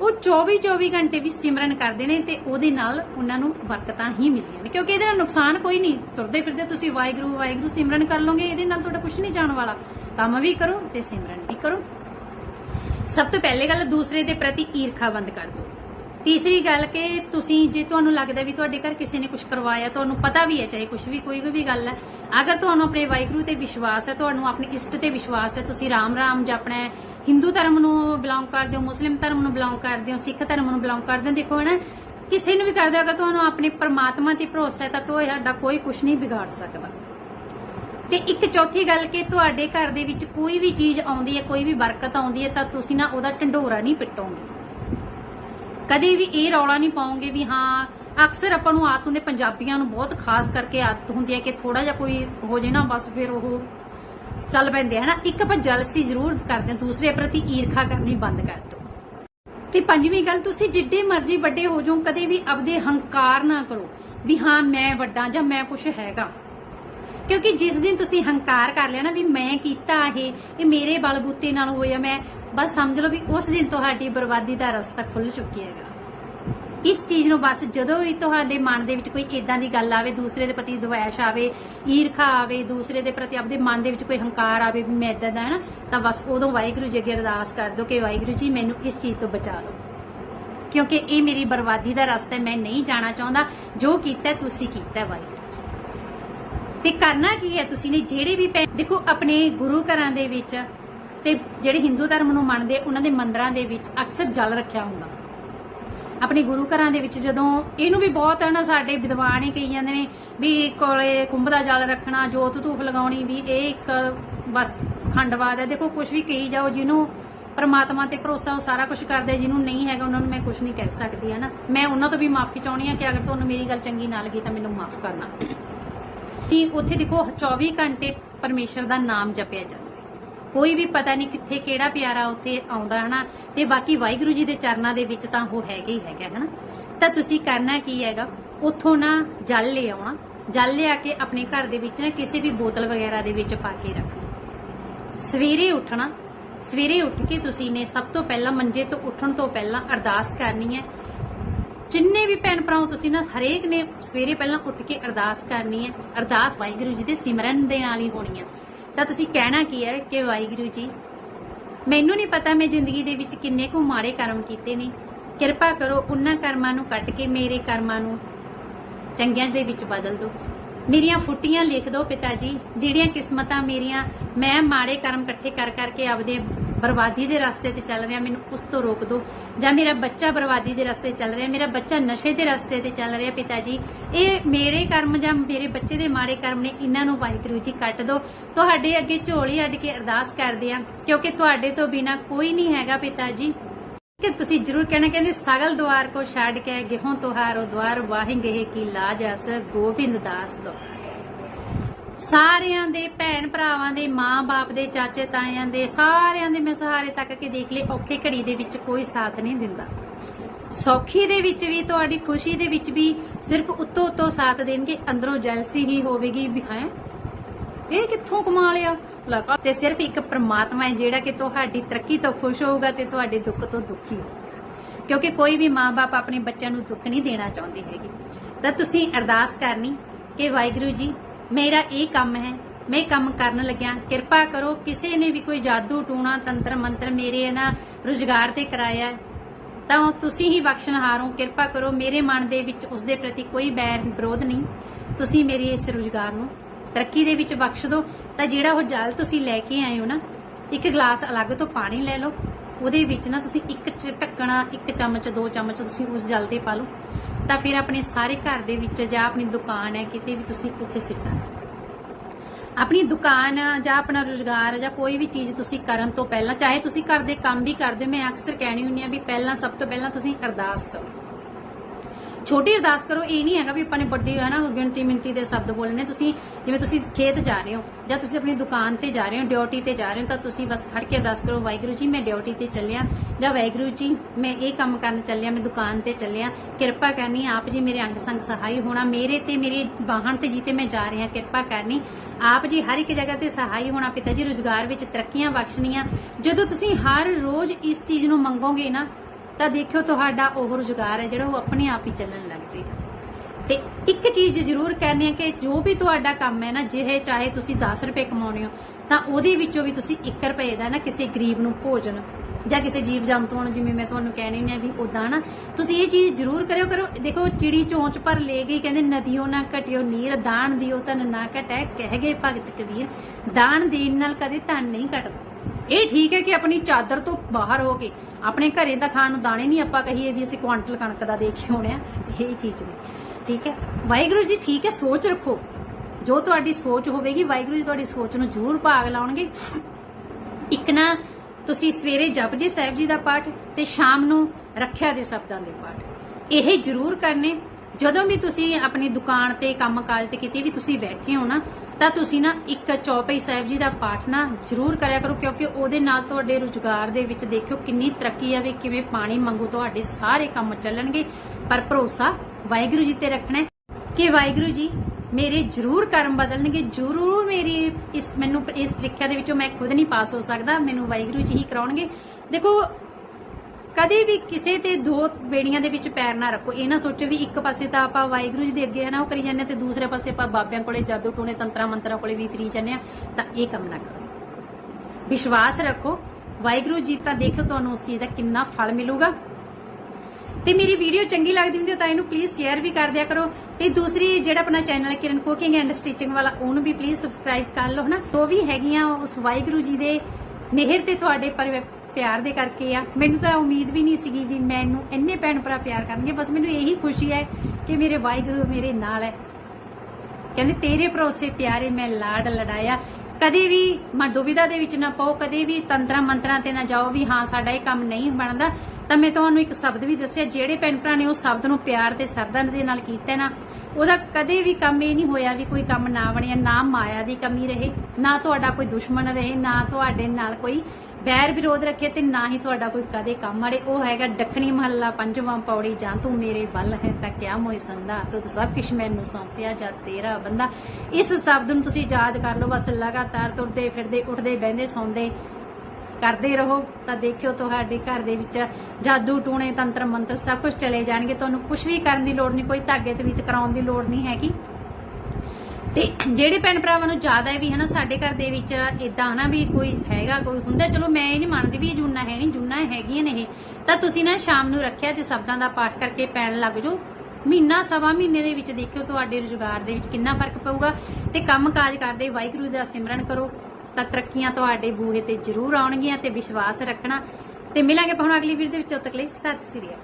ਉਹ 24 24 ਘੰਟੇ ਵੀ ਸਿਮਰਨ ਕਰਦੇ ਨੇ ਤੇ ਉਹਦੇ ਨਾਲ ਉਹਨਾਂ ਨੂੰ ਬਰਕਤਾਂ ਹੀ ਮਿਲੀਆਂ ਨੇ। ਕਿਉਂਕਿ ਇਹਦੇ ਨਾਲ ਨੁਕਸਾਨ ਕੋਈ ਨਹੀਂ। ਤੁਰਦੇ ਫਿਰਦੇ ਤੁਸੀਂ ਵਾਹਿਗੁਰੂ ਵਾਹਿਗੁਰੂ ਸਿਮਰਨ ਕਰ ਲਓਗੇ, ਇਹਦੇ ਨਾਲ ਤੁਹਾਡਾ ਕੁਝ ਨਹੀਂ ਜਾਣ ਵਾਲਾ। ਕੰਮ ਵੀ ਕਰੋ ਤੇ ਸਿਮਰਨ ਵੀ ਕਰੋ। ਸਭ ਤੋਂ ਪਹਿਲੇ ਗੱਲ ਦੂਸਰੇ ਦੇ ਪ੍ਰਤੀ ਈਰਖਾ ਬੰਦ ਕਰ ਦਿਓ। ਤੀਸਰੀ ਗੱਲ ਕਿ ਤੁਸੀਂ ਜੇ ਤੁਹਾਨੂੰ ਲੱਗਦਾ ਵੀ ਤੁਹਾਡੇ ਘਰ ਕਿਸੇ ਨੇ ਕੁਝ ਕਰਵਾਇਆ, ਤੁਹਾਨੂੰ ਪਤਾ ਵੀ ਹੈ, ਚਾਹੇ ਕੁਝ ਵੀ, ਕੋਈ ਵੀ ਗੱਲ ਹੈ, ਅਗਰ ਤੁਹਾਨੂੰ ਆਪਣੇ ਵਾਹਿਗੁਰੂ ਤੇ ਵਿਸ਼ਵਾਸ ਹੈ, ਤੁਹਾਨੂੰ ਆਪਣੇ ਇਸ਼ਟ ਤੇ ਵਿਸ਼ਵਾਸ ਹੈ, ਤੁਸੀਂ ਰਾਮ ਰਾਮ ਜਪਣਾ ਹੈ ਹਿੰਦੂ ਧਰਮ ਨੂੰ ਬਿਲੋਂਗ ਕਰਦੇ ਹੋ, ਮੁਸਲਿਮ ਧਰਮ ਨੂੰ ਬਿਲੋਂਗ ਕਰਦੇ ਹੋ, ਸਿੱਖ ਧਰਮ ਨੂੰ ਬਿਲੋਂਗ ਕਰਦੇ ਹੋ, ਦੇਖੋ ਨਾ ਕਿਸੇ ਨੂੰ ਵੀ ਕਰਦੇ ਹੋ, ਅਗਰ ਤੁਹਾਨੂੰ ਆਪਣੇ ਪਰਮਾਤਮਾ ਤੇ ਭਰੋਸਾ ਹੈ, ਤਾਂ ਤੁਹਾਡਾ ਕੋਈ ਕੁਝ ਨਹੀਂ ਵਿਗਾੜ ਸਕਦਾ। ਤੇ ਇੱਕ ਚੌਥੀ ਗੱਲ ਕਿ ਤੁਹਾਡੇ ਘਰ ਦੇ ਵਿੱਚ ਕੋਈ ਵੀ ਚੀਜ਼ ਆਉਂਦੀ ਹੈ, ਕੋਈ ਵੀ ਬਰਕਤ ਆਉਂਦੀ ਹੈ, ਤਾਂ ਤੁਸੀਂ ਨਾ ਉਹਦਾ ਢੰਡੋਰਾ ਨਹੀਂ ਪਿੱਟੋਗੇ ਕਦੇ ਵੀ ਇਹ ਰੌਲਾ ਨਹੀਂ ਪਾਉਂਗੇ ਵੀ ਹਾਂ, ਅਕਸਰ ਆਪਾਂ ਨੂੰ ਆਦਤ ਹੁੰਦੇ ਪੰਜਾਬੀਆਂ ਨੂੰ ਬਹੁਤ ਖਾਸ ਕਰਕੇ ਆਦਤ ਹੁੰਦੀ ਹੈ ਕਿ ਥੋੜਾ ਜਿਹਾ ਕੋਈ ਹੋ ਜੇ ਨਾ, ਬਸ ਫਿਰ ਉਹ ਚੱਲ ਪੈਂਦੇ ਹਨਾ? ਇੱਕ ਆਪਾਂ ਜਲਸੀ ਜ਼ਰੂਰ ਕਰਦੇ ਹਾਂ, ਦੂਸਰੇ ਪ੍ਰਤੀ ਈਰਖਾ ਕਰਨੀ ਬੰਦ ਕਰ ਦਿਓ ਤੇ ਪੰਜਵੀਂ ਗੱਲ, ਤੁਸੀਂ ਜਿੱਡੇ ਮਰਜ਼ੀ ਵੱਡੇ ਹੋ ਜਾਓ, ਕਦੇ ਵੀ ਆਪਦੇ ਹੰਕਾਰ ਨਾ ਕਰੋ, ਵੀ ਹਾਂ, ਮੈਂ ਵੱਡਾ ਜਾਂ ਮੈਂ ਕੁਝ ਹੈਗਾ। ਕਿਉਂਕਿ ਜਿਸ ਦਿਨ ਤੁਸੀਂ ਹੰਕਾਰ ਕਰ ਲਿਆ ਨਾ, ਵੀ ਮੈਂ ਕੀਤਾ ਇਹ ਇਹ ਮੇਰੇ ਬਲਬੂਤੇ ਨਾਲ ਹੋਇਆ, ਮੈਂ ਬਸ ਸਮਝ ਲਓ ਵੀ ਉਸ ਦਿਨ ਤੁਹਾਡੀ ਬਰਬਾਦੀ ਦਾ ਰਸਤਾ ਖੁੱਲ ਚੁੱਕਿਆ ਹੈਗਾ। ਇਸ ਚੀਜ਼ ਨੂੰ ਬਸ ਜਦੋਂ ਵੀ ਤੁਹਾਡੇ ਮਨ ਦੇ ਵਿੱਚ ਕੋਈ ਇਦਾਂ ਦੀ ਗੱਲ ਆਵੇ, ਦੂਸਰੇ ਦੇ ਪ੍ਰਤੀ ਦਵੈਸ਼ ਆਵੇ, ਈਰਖਾ ਆਵੇ, ਦੂਸਰੇ ਦੇ ਪ੍ਰਤੀ ਆਪਦੇ ਮਨ ਦੇ ਵਿੱਚ ਕੋਈ ਹੰਕਾਰ ਆਵੇ ਵੀ ਮੈਂ ਇਦਾਂ ਦਾ ਹੈ ਨਾ, ਤਾਂ ਬਸ ਉਦੋਂ ਵਾਹਿਗੁਰੂ ਜੀ ਅੱਗੇ ਅਰਦਾਸ ਕਰ ਦਿਓ ਕਿ ਵਾਹਿਗੁਰੂ ਜੀ ਮੈਨੂੰ ਇਸ ਚੀਜ਼ ਤੋਂ ਬਚਾ ਲਓ ਕਿਉਂਕਿ ਇਹ ਮੇਰੀ ਬਰਬਾਦੀ ਦਾ ਰਸਤਾ ਹੈ, ਮੈਂ ਨਹੀਂ ਜਾਣਾ ਚਾਹੁੰਦਾ। ਜੋ ਕੀਤਾ ਤੁਸੀਂ ਕੀਤਾ ਵਾਹਿਗੁਰੂ ਜੀ। ਤੇ ਕਰਨਾ ਕੀ ਹੈ, ਤੁਸੀਂ ਨੇ ਜਿਹੜੇ ਵੀ ਦੇਖੋ, ਆਪਣੇ ਗੁਰੂ ਘਰਾਂ ਦੇ ਵਿੱਚ ਤੇ ਜਿਹੜੇ ਹਿੰਦੂ ਧਰਮ ਨੂੰ ਮੰਨਦੇ, ਉਹਨਾਂ ਦੇ ਮੰਦਰਾਂ ਦੇ ਵਿੱਚ ਅਕਸਰ ਜਲ ਰੱਖਿਆ ਹੁੰਦਾ। ਆਪਣੇ ਗੁਰੂ ਘਰਾਂ ਦੇ ਵਿੱਚ ਜਦੋਂ ਇਹਨੂੰ ਵੀ ਬਹੁਤ ਹੈ ਨਾ ਸਾਡੇ ਵਿਦਵਾਨ ਹੀ ਕਹੀ ਜਾਂਦੇ ਨੇ ਵੀ ਕੋਲੇ ਕੁੰਭ ਦਾ ਜਲ ਰੱਖਣਾ, ਜੋਤ ਧੂਫ ਲਗਾਉਣੀ, ਵੀ ਇਹ ਇੱਕ ਬਸ ਖੰਡਵਾਦ ਹੈ। ਦੇਖੋ ਕੁਝ ਵੀ ਕਹੀ ਜਾਓ, ਜਿਹਨੂੰ ਪਰਮਾਤਮਾ ਤੇ ਭਰੋਸਾ, ਉਹ ਸਾਰਾ ਕੁਝ ਕਰਦੇ ਜਿਹਨੂੰ ਨਹੀਂ ਹੈਗਾ, ਉਹਨਾਂ ਨੂੰ ਮੈਂ ਕੁਝ ਨਹੀਂ ਕਹਿ ਸਕਦੀ ਹੈ ਨਾ ਮੈਂ ਉਹਨਾਂ ਤੋਂ ਵੀ ਮਾਫੀ ਚਾਹੁੰਦੀ ਆ ਕਿ ਅਗਰ ਤੁਹਾਨੂੰ ਮੇਰੀ ਗੱਲ ਚੰਗੀ ਨਾ ਲੱਗੀ ਤਾਂ ਮੈਨੂੰ ਮਾਫ ਕਰਨਾ। ਕਿ ਉੱਥੇ ਦੇਖੋ 24 ਘੰਟੇ ਪਰਮੇਸ਼ਰ ਦਾ ਨਾਮ ਜਪਿਆ ਜਾਂਦਾ। ਕੋਈ ਵੀ ਪਤਾ ਨਹੀਂ ਕਿੱਥੇ ਕਿਹੜਾ ਪਿਆਰਾ ਉੱਥੇ ਆਉਂਦਾ ਹਨਾ, ਤੇ ਬਾਕੀ ਵਾਹਿਗੁਰੂ ਜੀ ਦੇ ਚਰਨਾਂ ਦੇ ਵਿੱਚ ਤਾਂ ਉਹ ਹੈਗਾ ਹੀ ਹੈਗਾ, ਹਨਾ। ਤਾਂ ਤੁਸੀਂ ਕਰਨਾ ਕੀ ਹੈਗਾ, ਉੱਥੋਂ ਨਾ ਜਲ ਲੈ ਆਉਣਾ ਜਲ ਲਿਆ ਕੇ ਆਪਣੇ ਘਰ ਦੇ ਵਿੱਚ ਨਾ ਕਿਸੇ ਵੀ ਬੋਤਲ ਵਗੈਰਾ ਦੇ ਵਿੱਚ ਪਾ ਕੇ ਰੱਖਣਾ। ਸਵੇਰੇ ਉੱਠਣਾ, ਸਵੇਰੇ ਉੱਠ ਕੇ ਤੁਸੀਂ ਨੇ ਸਭ ਤੋਂ ਪਹਿਲਾਂ ਮੰਜੇ ਤੋਂ ਉੱਠਣ ਤੋਂ ਪਹਿਲਾਂ ਅਰਦਾਸ ਕਰਨੀ ਹੈ। ਜਿੰਨੇ ਵੀ ਭੈਣ ਭਰਾ ਤੁਸੀਂ ਨਾ ਹਰੇਕ ਨੇ ਸਵੇਰੇ ਪਹਿਲਾਂ ਉੱਠ ਕੇ ਅਰਦਾਸ ਕਰਨੀ ਹੈ। ਅਰਦਾਸ ਵਾਹਿਗੁਰੂ ਜੀ ਦੇ ਸਿਮਰਨ ਦੇ ਨਾਲ ਹੀ ਹੋਣੀ ਹੈ। ਤਾਂ ਤੁਸੀਂ ਕਹਿਣਾ ਕੀ ਹੈ ਕਿ ਵਾਹਿਗੁਰੂ ਜੀ? ਮੈਨੂੰ ਨਹੀਂ ਪਤਾ ਮੈਂ ਜ਼ਿੰਦਗੀ ਦੇ ਵਿੱਚ ਕਿੰਨੇ ਕੁ ਮਾੜੇ ਕਰਮ ਕੀਤੇ ਨੇ। ਕਿਰਪਾ ਕਰੋ ਉਹਨਾਂ ਕਰਮਾਂ ਨੂੰ ਕੱਟ ਕੇ ਮੇਰੇ ਕਰਮਾਂ ਨੂੰ ਚੰਗਿਆਂ ਦੇ ਵਿੱਚ ਬਦਲ ਦਿਓ। ਮੇਰੀਆਂ ਫੁੱਟੀਆਂ ਲਿਖ ਦਿਓ ਪਿਤਾ ਜੀ, ਜਿਹੜੀਆਂ ਕਿਸਮਤਾਂ ਮੇਰੀਆਂ, ਮੈਂ ਮਾੜੇ ਕਰਮ ਇਕੱਠੇ ਕਰ ਕਰਕੇ ਆਪਦੇ ਬਰਬਾਦੀ ਦੇ ਰਸਤੇ ਤੇ ਚੱਲ ਰਿਹਾ, ਮੈਨੂੰ ਉਸ ਤੋਂ ਰੋਕ ਦਿਓ। ਜਾਂ ਮੇਰਾ ਬੱਚਾ ਬਰਬਾਦੀ ਦੇ ਰਸਤੇ ਚੱਲ ਰਿਹਾ, ਮੇਰਾ ਬੱਚਾ ਨਸ਼ੇ ਦੇ ਰਸਤੇ ਤੇ ਚੱਲ ਰਿਹਾ ਪਿਤਾ ਜੀ ਇਹ ਮੇਰੇ ਕਰਮ ਜਾਂ ਮੇਰੇ ਬੱਚੇ ਦੇ ਮਾੜੇ ਕਰਮ ਨੇ ਇਹਨਾਂ ਨੂੰ ਵਾਹਿਗੁਰੂ ਜੀ ਕੱਟ ਦਿਓ। ਤੁਹਾਡੇ ਅੱਗੇ ਝੋਲੀ ਅੱਡ ਕੇ ਅਰਦਾਸ ਕਰਦੇ ਆ, ਕਿਉਂਕਿ ਤੁਹਾਡੇ ਤੋਂ ਬਿਨਾ ਕੋਈ ਨਹੀਂ ਹੈਗਾ ਪਿਤਾ ਜੀ ਕਿ ਤੁਸੀਂ ਜਰੂਰ ਕਹਿਣਾ, ਕਹਿੰਦੇ ਸਗਲ ਦੁਆਰ ਕੋ ਛੱਡ ਕੇ ਗਿਹੋਂ ਤੁਹਾਰੋ ਦੁਆਰ ਵਾਹਿੰਗੇ ਕੀ ਲਾਜ ਅਸ ਗੋਬਿੰਦ ਦਾਸ ਦੋ ਸਾਰਿਆਂ ਦੇ ਭੈਣ ਭਰਾਵਾਂ ਦੇ ਮਾਂ-ਬਾਪ ਦੇ ਚਾਚੇ ਤਾਇਆਂ ਦੇ ਸਾਰਿਆਂ ਦੇ ਮੈਂ ਸਹਾਰੇ ਤੱਕ ਕੇ ਦੇਖ ਲਈ ਔਖੇ ਘੜੀ ਦੇ ਵਿੱਚ ਕੋਈ ਸਾਥ ਨਹੀਂ ਦਿੰਦਾ। ਸੌਖੀ ਦੇ ਵਿੱਚ ਵੀ, ਤੁਹਾਡੀ ਖੁਸ਼ੀ ਦੇ ਵਿੱਚ ਵੀ ਸਿਰਫ ਉੱਤੋਂ ਉੱਤੋਂ ਸਾਥ ਦੇਣਗੇ, ਅੰਦਰੋਂ ਜੈਲਸੀ ਹੀ ਹੋਵੇਗੀ ਵੀ ਹੈ? ਇਹ ਕਿੱਥੋਂ ਕਮਾ ਲਿਆ? ਲਗਾ ਤੇ ਸਿਰਫ ਇੱਕ ਪ੍ਰਮਾਤਮਾ ਹੈ ਜਿਹੜਾ ਕਿ ਤੁਹਾਡੀ ਤਰੱਕੀ ਤੋਂ ਖੁਸ਼ ਹੋਊਗਾ ਤੇ ਤੁਹਾਡੇ ਦੁੱਖ ਤੋਂ ਦੁਖੀ ਹੋਊਗਾ। ਕਿਉਂਕਿ ਕੋਈ ਵੀ ਮਾਂ-ਬਾਪ ਆਪਣੇ ਬੱਚਿਆਂ ਨੂੰ ਦੁੱਖ ਨਹੀਂ ਦੇਣਾ ਚਾਹੁੰਦੇ ਹੈਗੇ। ਤਾਂ ਤੁਸੀਂ ਅਰਦਾਸ ਕਰਨੀ ਕਿ ਵਾਹਿਗੁਰੂ ਜੀ ਮੇਰਾ ਇਹ ਕੰਮ ਹੈ, ਮੈਂ ਕੰਮ ਕਰਨ ਲੱਗਿਆ। ਕਿਰਪਾ ਕਰੋ, ਕਿਸੇ ਨੇ ਵੀ ਕੋਈ ਜਾਦੂ ਟੂਣਾ, ਤੰਤਰ ਮੰਤਰ ਮੇਰੇ ਇਹਨਾਂ ਰੁਜ਼ਗਾਰ ਤੇ ਕਰਾਇਆ ਤਾਂ ਉਹ ਤੁਸੀਂ ਹੀ ਬਖਸ਼ਣਹਾਰ ਹੋ ਕਿਰਪਾ ਕਰੋ, ਮੇਰੇ ਮਨ ਦੇ ਵਿੱਚ ਉਸ ਦੇ ਪ੍ਰਤੀ ਕੋਈ ਬੈਰ, ਵਿਰੋਧ ਨਹੀਂ। ਤੁਸੀਂ ਮੇਰੀ ਇਸ ਰੁਜ਼ਗਾਰ ਨੂੰ ਤਰੱਕੀ ਦੇ ਵਿੱਚ ਬਖਸ਼ ਦਿਓ ਤਾਂ ਜਿਹੜਾ ਉਹ ਜਲ ਤੁਸੀਂ ਲੈ ਕੇ ਆਏ ਹੋ ਨਾ, ਇੱਕ ਗਲਾਸ ਅਲੱਗ ਤੋਂ ਪਾਣੀ ਲੈ ਲਓ। ਉਹਦੇ ਵਿੱਚ ਨਾ ਤੁਸੀਂ ਇੱਕ ਚ ਢੱਕਣਾ ਇੱਕ ਚਮਚ ਦੋ ਚਮਚ ਤੁਸੀਂ ਉਸ ਜਲ 'ਤੇ ਪਾ ਲਓ। ਤਾਂ ਫਿਰ ਆਪਣੇ ਸਾਰੇ ਘਰ ਦੇ ਵਿੱਚ ਜਾਂ ਆਪਣੀ ਦੁਕਾਨ ਹੈ ਕਿਤੇ ਵੀ ਤੁਸੀਂ ਉੱਥੇ ਸਿੱਟਾ ਆਪਣੀ ਦੁਕਾਨ ਜਾਂ ਆਪਣਾ ਰੁਜ਼ਗਾਰ ਜਾਂ ਕੋਈ ਵੀ ਚੀਜ਼ ਤੁਸੀਂ ਕਰਨ ਤੋਂ ਪਹਿਲਾਂ ਚਾਹੇ ਤੁਸੀਂ ਘਰ ਦੇ ਕੰਮ ਵੀ ਕਰਦੇ ਹੋ, ਮੈਂ ਅਕਸਰ ਕਹਿਣੀ ਹੁੰਦੀ ਆ ਵੀ ਪਹਿਲਾਂ ਸਭ ਤੋਂ ਪਹਿਲਾਂ ਤੁਸੀਂ ਅਰਦਾਸ ਕਰੋ। ਛੋਟੀ ਅਰਦਾਸ ਕਰੋ, ਇਹ ਨਹੀਂ ਹੈਗਾ ਵੀ ਆਪਾਂ ਨੇ ਵੱਡੀ, ਹੈ ਨਾ, ਗਿਣਤੀ, ਮਿੰਤੀ ਦੇ ਸ਼ਬਦ ਬੋਲਣੇ। ਤੁਸੀਂ ਜਿਵੇਂ ਤੁਸੀਂ ਖੇਤ ਜਾ ਰਹੇ ਹੋ ਜਾਂ ਤੁਸੀਂ ਆਪਣੀ ਦੁਕਾਨ ਤੇ ਜਾ ਰਹੇ ਹੋ, ਡਿਊਟੀ ਤੇ ਜਾ ਰਹੇ ਹੋ, ਤਾਂ ਤੁਸੀਂ ਬਸ ਖੜ ਕੇ ਅਰਦਾਸ ਕਰੋ, ਵਾਹਿਗੁਰੂ ਜੀ, ਮੈਂ ਡਿਊਟੀ ਤੇ ਚੱਲਿਆ ਜਾਂ ਵਾਹਿਗੁਰੂ ਜੀ, ਮੈਂ ਇਹ ਕੰਮ ਕਰਨ ਚੱਲਿਆ, ਮੈਂ ਦੁਕਾਨ ਤੇ ਚੱਲਿਆ। ਕਿਰਪਾ ਕਰਨੀ, ਆਪ ਜੀ ਮੇਰੇ ਅੰਗ ਸੰਗ ਸਹਾਈ ਹੋਣਾ, ਮੇਰੇ ਤੇ ਮੇਰੇ ਵਾਹਨ ਤੇ ਜੀ ਤੇ ਮੈਂ ਜਾ ਰਿਹਾ, ਕਿਰਪਾ ਕਰਨੀ। ਆਪ ਜੀ ਹਰ ਇੱਕ ਜਗ੍ਹਾ ਤੇ ਸਹਾਈ ਹੋਣਾ, ਪਿਤਾ ਜੀ, ਰੁਜ਼ਗਾਰ ਵਿੱਚ ਤਰੱਕੀਆਂ ਬਖਸ਼ਣੀਆਂ। ਜਦੋਂ ਤੁਸੀਂ ਹਰ ਰੋਜ਼ ਇਸ ਚੀਜ਼ ਨੂੰ ਮੰਗੋਗੇ ਨਾ ਤਾਂ ਦੇਖਿਓ ਤੁਹਾਡਾ ਉਹ ਰੁਜ਼ਗਾਰ ਹੈ ਜਿਹੜਾ ਉਹ ਆਪਣੇ ਆਪ ਹੀ ਚੱਲਣ ਲੱਗ ਜਾਏਗਾ। ਤੇ ਇੱਕ ਚੀਜ਼ ਜ਼ਰੂਰ ਕਰਨੀ ਆ ਕਿ ਜੋ ਵੀ ਤੁਹਾਡਾ ਕੰਮ ਹੈ ਨਾ, ਜਿਹੇ ਚਾਹੇ ਤੁਸੀਂ 10 ਰੁਪਏ ਕਮਾਉਣੇ ਹੋ, ਤਾਂ ਉਹਦੇ ਵਿੱਚੋਂ ਵੀ ਤੁਸੀਂ 1 ਰੁਪਏ ਦਾ ਨਾ ਕਿਸੇ ਗਰੀਬ ਨੂੰ ਭੋਜਨ ਜਾਂ ਕਿਸੇ ਜੀਵ ਜੰਤੂ ਨੂੰ, ਜਿਵੇਂ ਮੈਂ ਤੁਹਾਨੂੰ ਕਹਿਣੀ ਨੇ ਵੀ ਉਦਾਂ ਨਾ, ਤੁਸੀਂ ਇਹ ਚੀਜ਼ ਜ਼ਰੂਰ ਕਰਿਓ, ਕਰੋ। ਦੇਖੋ, ਚਿੜੀ ਚੋਂਚ ਪਰ ਲੈ ਗਈ, ਕਹਿੰਦੇ ਨਦੀਓ ਨਾ ਘਟਿਓ ਨੀਰ, ਦਾਨ ਦਿਓ ਤਨ ਨਾ ਘਟੈ, ਕਹਿ ਗਏ ਭਗਤ ਕਬੀਰ। ਦਾਨ ਦੇਣ ਨਾਲ ਕਦੇ ਧਨ ਨਹੀਂ ਘਟਦਾ। ਇਹ ਠੀਕ ਹੈ ਕਿ ਆਪਣੀ ਚਾਦਰ ਤੋਂ ਬਾਹਰ ਹੋ ਕੇ ਆਪਣੇ ਘਰੇ ਦਾ ਖਾਣ ਨੂੰ ਦਾਣੇ ਨਹੀਂ ਆਪਾਂ ਕਹੀਏ ਵੀ ਅਸੀਂ ਕੁਆਂਟਲ ਕਣਕ ਦਾ ਦੇ ਕੇ ਆਉਣੇ ਇਹ ਚੀਜ਼ ਨਹੀਂ। ਠੀਕ ਹੈ? ਵਾਹਿਗੁਰੂ ਜੀ ਠੀਕ ਹੈ, ਸੋਚ ਰੱਖੋ। ਜੋ ਤੁਹਾਡੀ ਸੋਚ ਹੋਵੇਗੀ, ਵਾਹਿਗੁਰੂ ਜੀ ਤੁਹਾਡੀ ਸੋਚ ਨੂੰ ਜ਼ਰੂਰ ਭਾਗ ਲਾਉਣਗੇ। ਇੱਕ ਨਾ, ਤੁਸੀਂ ਸਵੇਰੇ ਜਪਜੀ ਸਾਹਿਬ ਜੀ ਦਾ ਪਾਠ ਤੇ ਸ਼ਾਮ ਨੂੰ ਰੱਖਿਆ ਦੇ ਸ਼ਬਦਾਂ ਦੇ ਪਾਠ। ਇਹ ਜ਼ਰੂਰ ਕਰਨੇ। ਜਦੋਂ ਵੀ ਤੁਸੀਂ ਆਪਣੀ ਦੁਕਾਨ ਤੇ ਕੰਮਕਾਜ ਤੇ ਕਿਤੇ ਵੀ ਤੁਸੀਂ ਬੈਠੇ ਹੋ ਨਾ ਤਾਂ ਤੁਸੀਂ ਨਾ ਇੱਕ ਚੌਪਈ ਸਾਹਿਬ ਜੀ ਦਾ ਪਾਠ ਨਾ ਜ਼ਰੂਰ ਕਰਿਆ ਕਰੋ, ਕਿਉਂਕਿ ਉਹਦੇ ਨਾਲ ਤੁਹਾਡੇ ਰੁਜ਼ਗਾਰ ਦੇ ਵਿੱਚ ਦੇਖਿਓ ਕਿੰਨੀ ਤਰੱਕੀ ਆਵੇ ਕਿਵੇਂ ਪਾਣੀ ਮੰਗੋ ਤੁਹਾਡੇ ਸਾਰੇ ਕੰਮ ਚੱਲਣਗੇ। ਪਰ ਭਰੋਸਾ ਵਾਹਿਗੁਰੂ ਜੀ ਤੇ ਰੱਖਣਾ ਕਿ ਵਾਹਿਗੁਰੂ ਜੀ ਮੇਰੇ ਜ਼ਰੂਰ ਕਰਮ ਬਦਲਣਗੇ, ਜ਼ਰੂਰ ਮੇਰੀ ਇਸ ਮੈਨੂੰ ਇਸ ਪ੍ਰੀਖਿਆ ਦੇ ਵਿੱਚੋਂ ਮੈਂ ਖੁਦ ਨਹੀਂ ਪਾਸ ਹੋ ਸਕਦਾ, ਮੈਨੂੰ ਵਾਹਿਗੁਰੂ ਜੀ ਹੀ ਕਰਾਉਣਗੇ। ਦੇਖੋ ਕਦੇ ਵੀ ਕਿਸੇ ਤੇ ਦੋ ਬੇੜੀਆਂ ਦੇ ਵਿੱਚ ਪੈਰ ਨਾ ਰੱਖੋ। ਇਹ ਨਾ ਸੋਚੋ ਵੀ ਇੱਕ ਪਾਸੇ ਤਾਂ ਆਪਾਂ ਵਾਹਿਗੁਰੂ ਜੀ ਦੇ ਅੱਗੇ ਹੈ ਨਾ, ਉਹ ਕਰੀ ਜਾਂਦੇ ਤੇ ਦੂਸਰੇ ਪਾਸੇ ਆਪਾਂ ਬਾਬਿਆਂ ਕੋਲੇ ਜਾਦੂ ਟੂਣੇ ਤੰਤਰਾਂ ਮੰਤਰਾਂ ਕੋਲੇ ਵੀ ਫਰੀ ਜਾਂਦੇ ਆ। ਤਾਂ ਇਹ ਕੰਮ ਨਾ ਕਰੋ। ਵਿਸ਼ਵਾਸ ਰੱਖੋ। ਵਾਹਿਗੁਰੂ ਜੀ ਤਾਂ ਦੇਖੋ ਤੁਹਾਨੂੰ ਉਸ ਚੀਜ਼ ਦਾ ਕਿੰਨਾ ਫਲ ਮਿਲੂਗਾ। ਤੇ ਮੇਰੀ ਵੀਡੀਓ ਚੰਗੀ ਲੱਗਦੀ ਹੁੰਦੀ ਹੈ ਤਾਂ ਇਹਨੂੰ ਪਲੀਜ਼ ਸ਼ੇਅਰ ਵੀ ਕਰ ਦਿਆ ਕਰੋ। ਤੇ ਦੂਸਰੀ ਜਿਹੜਾ ਆਪਣਾ channel Kiran cooking and stitching ਵਾਲਾ, ਉਹਨੂੰ ਵੀ ਪਲੀਜ਼ ਸਬਸਕ੍ਰਾਈਬ ਕਰ ਲਓ, ਹਨਾ? ਜੋ ਵੀ ਹੈਗੀਆਂ ਉਸ ਵਾਹਿਗੁਰੂ ਜੀ ਦੇ ਮਿਹਰ ਤੇ ਤੁਹਾਡੇ ਪਿਆਰ ਦੇ ਕਰਕੇ ਆ। ਮੈਨੂੰ ਤਾਂ ਉਮੀਦ ਵੀ ਨਹੀਂ ਸੀਗੀ ਵੀ ਮੈਨੂੰ ਇੰਨੇ ਭੈਣ ਭਰਾ ਪਿਆਰ ਕਰਨਗੇ। ਬਸ ਮੈਨੂੰ ਇਹੀ ਖੁਸ਼ੀ ਹੈ ਕਿ ਮੇਰੇ ਵਾਹਿਗੁਰੂ ਮੇਰੇ ਨਾਲ ਹੈ। ਕਹਿੰਦੇ, ਤੇਰੇ ਭਰੋਸੇ ਪਿਆਰੇ ਮੈਂ ਲਾਡ ਲੜਾਇਆ। ਕਦੇ ਵੀ ਮਨ ਦੁਵਿਧਾ ਦੇ ਵਿੱਚ ਨਾ ਪਾਓ, ਕਦੇ ਵੀ ਤੰਤਰਾਂ ਮੰਤਰਾਂ ਤੇ ਨਾ ਜਾਓ ਵੀ ਹਾਂ, ਸਾਡਾ ਇਹ ਕੰਮ ਨਹੀਂ ਬਣਦਾ। ਤਾਂ ਮੈਂ ਤੁਹਾਨੂੰ ਇੱਕ ਸ਼ਬਦ ਵੀ ਦੱਸਿਆ, ਜਿਹੜੇ ਭੈਣ ਭਰਾ ਨੇ ਉਹ ਸ਼ਬਦ ਨੂੰ ਪਿਆਰ ਤੇ ਸਰਦਾ ਦੇ ਨਾਲ ਕੀਤਾ ਨਾ, ਉਹਦਾ ਕਦੇ ਵੀ ਕੰਮ ਇਹ ਨਹੀਂ ਹੋਇਆ ਵੀ ਕੋਈ ਕੰਮ ਨਾ ਬਣਿਆ, ਨਾ ਮਾਇਆ ਦੀ ਕਮੀ ਰਹੇ, ਨਾ ਤੁਹਾਡਾ ਕੋਈ ਦੁਸ਼ਮਣ ਰਹੇ, ਨਾ ਤੁਹਾਡੇ ਨਾਲ ਕੋਈ ਬੈਰ ਵਿਰੋਧ ਰੱਖੇ ਤੇ ਨਾ ਹੀ ਤੁਹਾਡਾ ਕੋਈ ਕਦੇ ਕੰਮ ਅੜੇ ਉਹ ਹੈਗਾ ਦੱਖਣੀ ਮਹੱਲਾ ਪੰਜਵਾਂ ਪੌੜੀ, ਜਾਂ ਤੂੰ ਮੇਰੇ ਵੱਲ ਹੈ ਤਾਂ ਕਿਆ ਮੋਇ ਸੰਦਾ ਤੂੰ ਸਭ ਕੁਛ ਮੈਨੂੰ ਸੌਂਪਿਆ, ਜਾਂ ਤੇਰਾ ਬੰਦਾ। ਇਸ ਸ਼ਬਦ ਨੂੰ ਤੁਸੀਂ ਯਾਦ ਕਰ ਲਓ, ਬਸ ਲਗਾਤਾਰ ਤੁਰਦੇ ਫਿਰਦੇ, ਉੱਠਦੇ ਬਹਿੰਦੇ, ਸੌਂਦੇ ਕਰਦੇ ਰਹੋ। ਤਾਂ ਦੇਖਿਓ ਤੁਹਾਡੇ ਘਰ ਦੇ ਵਿੱਚ ਜਾਦੂ, ਟੂਣੇ, ਤੰਤਰ, ਮੰਤਰ ਸਭ ਕੁਝ ਚਲੇ ਜਾਣਗੇ। ਤੁਹਾਨੂੰ ਕੁਝ ਵੀ ਕਰਨ ਦੀ ਲੋੜ ਨਹੀਂ, ਕੋਈ ਧਾਗੇ ਤਵੀਤ ਕਰਾਉਣ ਦੀ ਲੋੜ ਨਹੀਂ ਹੈਗੀ। ਤੇ ਜਿਹੜੇ ਭੈਣ ਭਰਾਵਾਂ ਨੂੰ ਜ਼ਿਆਦਾ ਹੈ ਵੀ ਹਨਾ, ਸਾਡੇ ਘਰ ਦੇ ਵਿੱਚ ਇਦਾਂ ਹਨਾ ਵੀ ਕੋਈ ਹੈਗਾ, ਕੋਈ ਹੁੰਦਾ, ਚਲੋ ਮੈਂ ਇਹ ਨਹੀਂ ਮੰਨਦੀ ਵੀ ਇਹ ਜੂਨਾ ਹੈ ਨਹੀਂ ਜੂਨਾ ਹੈਗੀਆਂ ਨੇ ਇਹ। ਤਾਂ ਤੁਸੀਂ ਨਾ ਸ਼ਾਮ ਨੂੰ ਰੱਖਿਆ ਤੇ ਸ਼ਬਦਾਂ ਦਾ ਪਾਠ ਕਰਕੇ ਪੈਣ ਲੱਗ ਜਾਓ। ਮਹੀਨਾ, ਸਵਾ ਮਹੀਨੇ ਦੇ ਵਿੱਚ ਦੇਖਿਓ ਤੁਹਾਡੇ ਰੁਜ਼ਗਾਰ ਦੇ ਵਿੱਚ ਕਿੰਨਾ ਫ਼ਰਕ ਪਊਗਾ। ਤੇ ਕੰਮ ਕਾਜ ਕਰਦੇ ਵਾਹਿਗੁਰੂ ਦਾ ਸਿਮਰਨ ਕਰੋ। ਤਾਂ ਤਰੱਕੀਆਂ ਤੁਹਾਡੇ ਬੂਹੇ ਤੇ ਜ਼ਰੂਰ ਆਉਣਗੀਆਂ ਤੇ ਵਿਸ਼ਵਾਸ ਰੱਖਣਾ। ਤੇ ਮਿਲਾਂਗੇ ਆਪਾਂ ਹੁਣ ਅਗਲੀ ਵੀਡੀਓ ਦੇ ਵਿੱਚ, ਉਦੋਂ ਤੱਕ ਲਈ ਸਤਿ ਸ੍ਰੀ ਅਕਾਲ।